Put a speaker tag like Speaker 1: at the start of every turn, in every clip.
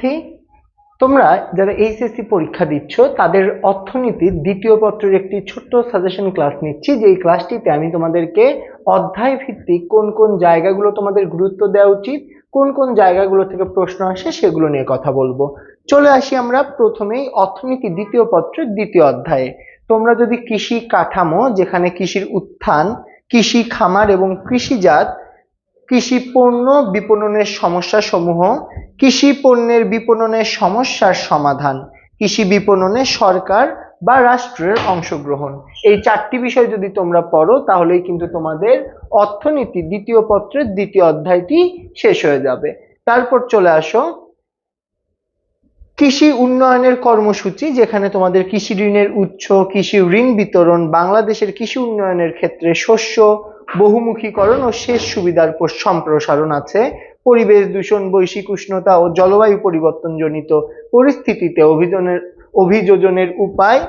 Speaker 1: শিক্ষার্থী, তোমরা যারা এইচএসসি পরীক্ষা দিচ্ছ, তাদের অর্থনীতির দ্বিতীয় পত্রের একটি ছোট্ট সাজেশন ক্লাস নিচ্ছি। যে এই ক্লাসটিতে আমি তোমাদেরকে অধ্যায় ভিত্তিক কোন কোন জায়গাগুলো তোমাদের গুরুত্ব দেওয়া উচিত, কোন কোন জায়গাগুলো থেকে প্রশ্ন আসে সেগুলো নিয়ে কথা বলব। চলে আসি আমরা প্রথমেই অর্থনীতি দ্বিতীয় পত্রের দ্বিতীয় অধ্যায়ে। তোমরা যদি কৃষি কাঠামো, যেখানে কৃষির উত্থান, কৃষি খামার এবং কৃষিজাত কৃষি পণ্য বিপণনের সমস্যা সমূহ কৃষি পণ্যের বিপণনের সমস্যার সমাধান, কৃষি বিপণনে সরকার বা রাষ্ট্রের অংশগ্রহণ। এই চারটি বিষয় যদি তোমরা পড়ো, তাহলেই কিন্তু তোমাদের অর্থনীতি দ্বিতীয় পত্রের দ্বিতীয় অধ্যায়টি শেষ হয়ে যাবে। তারপর চলে আসো। কৃষি উন্নয়নের কর্মসূচি, যেখানে তোমাদের কৃষি ঋণের উৎস, কৃষি ঋণ বিতরণ, বাংলাদেশের কৃষি উন্নয়নের ক্ষেত্রে শস্য বহুমুখীকরণ ও সেচ সুবিধার সম্প্রসারণ আছে। পরিবেশ দূষণ, বৈশ্বিক উষ্ণতা ও জলবায়ু পরিবর্তনজনিত পরিস্থিতিতে অভিযোজনের অভিযোজনের উপায়,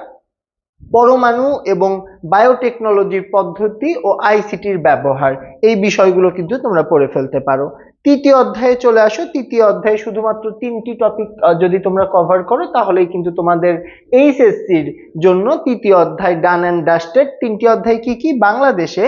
Speaker 1: পরমাণু এবং বায়োটেকনোলজির পদ্ধতি ও আইসিটির ব্যবহার। এই বিষয়গুলো কিন্তু তোমরা পড়ে ফেলতে পারো। তৃতীয় অধ্যায়ে চলে আসো। তৃতীয় অধ্যায়ে শুধুমাত্র তিনটি টপিক যদি তোমরা কভার করো, তাহলেই কিন্তু তোমাদের এইচএসসির জন্য তৃতীয় অধ্যায় ডান অ্যান্ড ডাস্টেড তিনটি অধ্যায় কি কি? বাংলাদেশে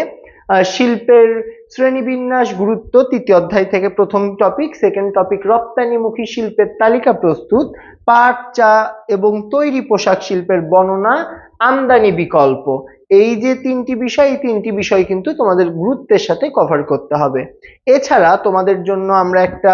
Speaker 1: শিল্পের শ্রেণীবিন্যাস গুরুত্ব তৃতীয় অধ্যায় থেকে প্রথম টপিক সেকেন্ড টপিক রপ্তানিমুখী শিল্পের তালিকা প্রস্তুত, পাট, চা এবং তৈরি পোশাক শিল্পের বর্ণনা, আমদানি বিকল্প। এই যে তিনটি বিষয়, এই তিনটি বিষয় কিন্তু তোমাদের গুরুত্বের সাথে কভার করতে হবে। এছাড়া তোমাদের জন্য আমরা একটা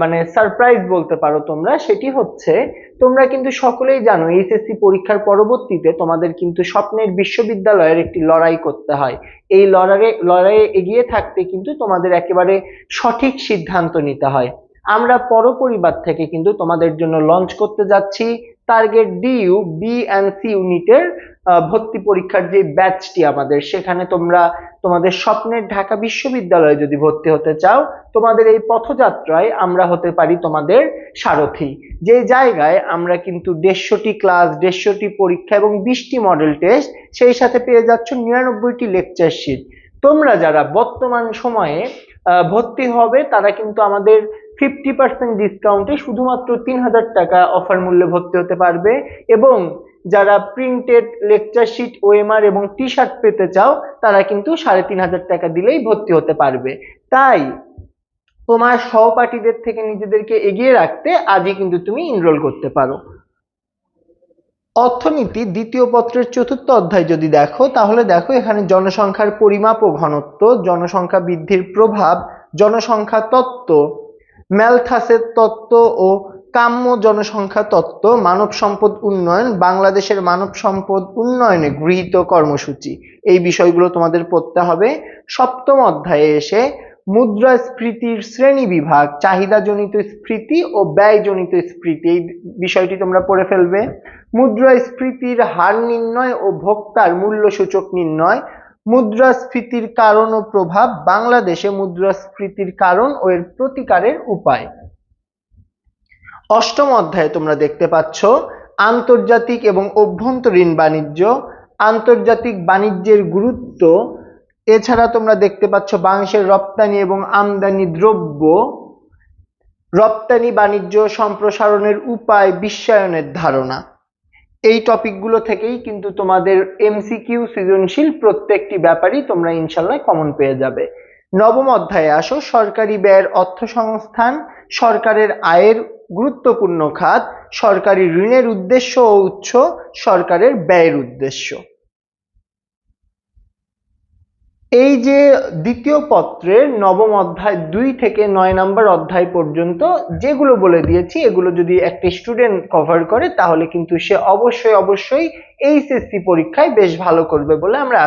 Speaker 1: মানে সারপ্রাইজ বলতে পারো তোমরা, সেটি হচ্ছে তোমরা কিন্তু সকলেই জানো এইচএসসি পরীক্ষার পরবর্তীতে তোমাদের কিন্তু স্বপ্নের বিশ্ববিদ্যালয়ের একটি লড়াই করতে হয়। এই লড়াইয়ে লড়াইয়ে এগিয়ে থাকতে কিন্তু তোমাদের একেবারে সঠিক সিদ্ধান্ত নিতে হয়। আমরা পরপরিবার থেকে কিন্তু তোমাদের জন্য লঞ্চ করতে যাচ্ছি target DU B and C ইউনিটের ভর্তি পরীক্ষার যে ব্যাচটি আমাদের, সেখানে তোমরা তোমাদের স্বপ্নের ঢাকা বিশ্ববিদ্যালয়ে যদি ভর্তি হতে চাও, তোমাদের এই পথযাত্রায় আমরা হতে পারি তোমাদের সারথি। যে জায়গায় আমরা কিন্তু দেড়শোটি ক্লাস দেড়শোটি পরীক্ষা এবং বিশটি মডেল টেস্ট সেই সাথে পেয়ে যাচ্ছ নিরানব্বইটি লেকচার শিট তোমরা যারা বর্তমান সময়ে ভর্তি হবে, তারা কিন্তু আমাদের ফিফটি পার্সেন্ট ডিসকাউন্টে শুধুমাত্র তিন হাজার টাকা অফার মূল্যে ভর্তি হতে পারবে এবং যারা প্রিন্টেড লেকচার শিট ওএমআর এবং টি শার্ট পেতে চাও, তারা কিন্তু সাড়ে তিন হাজার টাকা দিলেই ভর্তি হতে পারবে। তাই, তোমার সহপাঠীদের থেকে নিজেদেরকে এগিয়ে রাখতে আজই কিন্তু তুমি ইনরোল করতে পারো। অর্থনীতি, দ্বিতীয় পত্রের চতুর্থ অধ্যায় যদি দেখো, তাহলে দেখো এখানে জনসংখ্যার পরিমাপ ও ঘনত্ব, জনসংখ্যা বৃদ্ধির প্রভাব, জনসংখ্যা তত্ত্ব ম্যালথাসের তত্ত্ব ও কাম্য জনসংখ্যা তত্ত্ব, মানব সম্পদ উন্নয়ন, বাংলাদেশের মানব সম্পদ উন্নয়নে গৃহীত কর্মসূচি। এই বিষয়গুলো তোমাদের পড়তে হবে। সপ্তম অধ্যায়ে এসে মুদ্রাস্ফীতির শ্রেণি বিভাগ, চাহিদাজনিত স্ফীতি ও ব্যয়জনিত স্ফীতি, এই বিষয়টি তোমরা পড়ে ফেলবে। মুদ্রাস্ফীতির হার নির্ণয় ও ভোক্তার মূল্য সূচক নির্ণয়, মুদ্রাস্ফীতির কারণ ও প্রভাব, বাংলাদেশে মুদ্রাস্ফীতির কারণ ও এর প্রতিকারের উপায়। অষ্টম অধ্যায়ে তোমরা দেখতে পাচ্ছ আন্তর্জাতিক এবং অভ্যন্তরীণ বাণিজ্য। আন্তর্জাতিক বাণিজ্যের গুরুত্ব, এছাড়া তোমরা দেখতে পাচ্ছ বাংলাদেশের রপ্তানি এবং আমদানি দ্রব্য। রপ্তানি বাণিজ্য সম্প্রসারণের উপায় বিশ্বায়নের ধারণা। এই টপিকগুলো থেকেই কিন্তু তোমাদের এমসিকিউ সৃজনশীল প্রত্যেকটি ব্যাপারই তোমরা ইনশাল্লাহ কমন পেয়ে যাবে। নবম অধ্যায়ে আসো। সরকারি ব্যয়ের অর্থ সংস্থান সরকারের আয়ের গুরুত্বপূর্ণ খাত, সরকারি ঋণের উদ্দেশ্য ও উৎস, সরকারের ব্যয়ের উদ্দেশ্য। এই যে দ্বিতীয় পত্রের নবম অধ্যায় দুই থেকে নয় নম্বর অধ্যায় পর্যন্ত যেগুলো বলে দিয়েছি, এগুলো যদি একটা স্টুডেন্ট কভার করে, তাহলে কিন্তু সে অবশ্যই অবশ্যই এইচএসসি পরীক্ষায় বেশ ভালো করবে বলে আমরা